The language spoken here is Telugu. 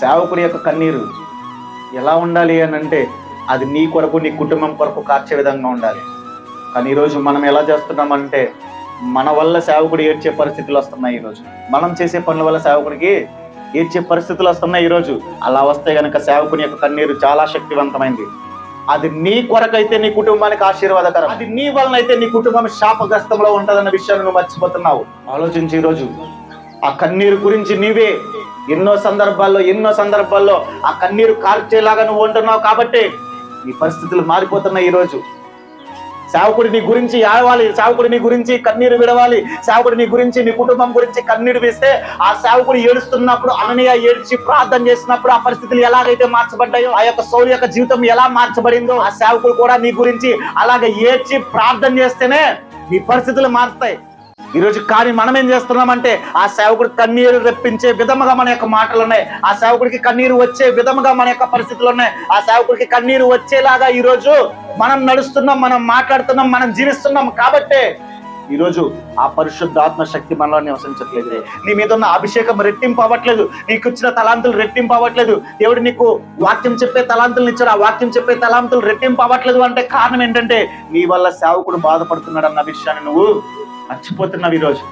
సేవకుడి యొక్క కన్నీరు ఎలా ఉండాలి అని అంటే అది నీ కొరకు నీ కుటుంబం కొరకు కార్చే విధంగా ఉండాలి. కానీ ఈరోజు మనం ఎలా చేస్తున్నామంటే మన వల్ల సేవకుడు ఏడ్చే పరిస్థితులు వస్తున్నాయి ఈరోజు మనం చేసే పనుల వల్ల సేవకుడికి ఏడ్చే పరిస్థితులు వస్తున్నాయి ఈరోజు అలా వస్తే గనక సేవకుని యొక్క కన్నీరు చాలా శక్తివంతమైంది. అది నీ కొరకైతే నీ కుటుంబానికి ఆశీర్వాదకరం. అది నీ వలన అయితే నీ కుటుంబం శాపగ్రస్తంలో ఉంటదన్న విషయాన్ని నువ్వు మర్చిపోతున్నావు. ఆలోచించి ఈరోజు ఆ కన్నీరు గురించి నీవే ఎన్నో సందర్భాల్లో ఎన్నో సందర్భాల్లో ఆ కన్నీరు కార్చేలాగా నువ్వు ఉంటున్నావు కాబట్టి నీ పరిస్థితులు మారిపోతున్నాయి ఈరోజు. సేవకుడి నీ గురించి ఏడవాలి సేవకుడి నీ గురించి కన్నీరు విడవాలి సేవకుడి నీ గురించి నీ కుటుంబం గురించి కన్నీరు వేస్తే ఆ సేవకుడు ఏడుస్తున్నప్పుడు అననీయ ఏడ్చి ప్రార్థన చేసినప్పుడు ఆ పరిస్థితులు ఎలాగైతే మార్చబడ్డాయో ఆ యొక్క సౌలు యొక్క జీవితం ఎలా మార్చబడిందో ఆ సేవకుడు కూడా నీ గురించి అలాగే ఏడ్చి ప్రార్థన చేస్తేనే నీ పరిస్థితులు మారుతాయి. ఈరోజు కానీ మనం ఏం చేస్తున్నామంటే ఆ సేవకుడు కన్నీరు రెప్పించే విధముగా మన యొక్క మాటలు ఉన్నాయి ఆ సేవకుడికి కన్నీరు వచ్చే విధముగా మన యొక్క పరిస్థితులు ఉన్నాయి ఆ సేవకుడికి కన్నీరు వచ్చేలాగా ఈరోజు మనం నడుస్తున్నాం మనం మాట్లాడుతున్నాం మనం జీవిస్తున్నాం కాబట్టే ఈరోజు ఆ పరిశుద్ధాత్మ శక్తి మనలో నివసించట్లేదు నీ మీద ఉన్న అభిషేకం రెట్టింపు అవ్వట్లేదు. నీకు ఇచ్చిన తలాంతులు రెట్టింపు అవ్వట్లేదు. దేవుడు నీకు వాక్యం చెప్పే తలాంతులు ఇచ్చాడు. ఆ వాక్యం చెప్పే తలాంతులు రెట్టింపు అవ్వట్లేదు అంటే కారణం ఏంటంటే నీ వల్ల సేవకుడు బాధపడుతున్నాడు అన్న విషయాన్ని నువ్వు మర్చిపోతున్నావు ఈరోజు.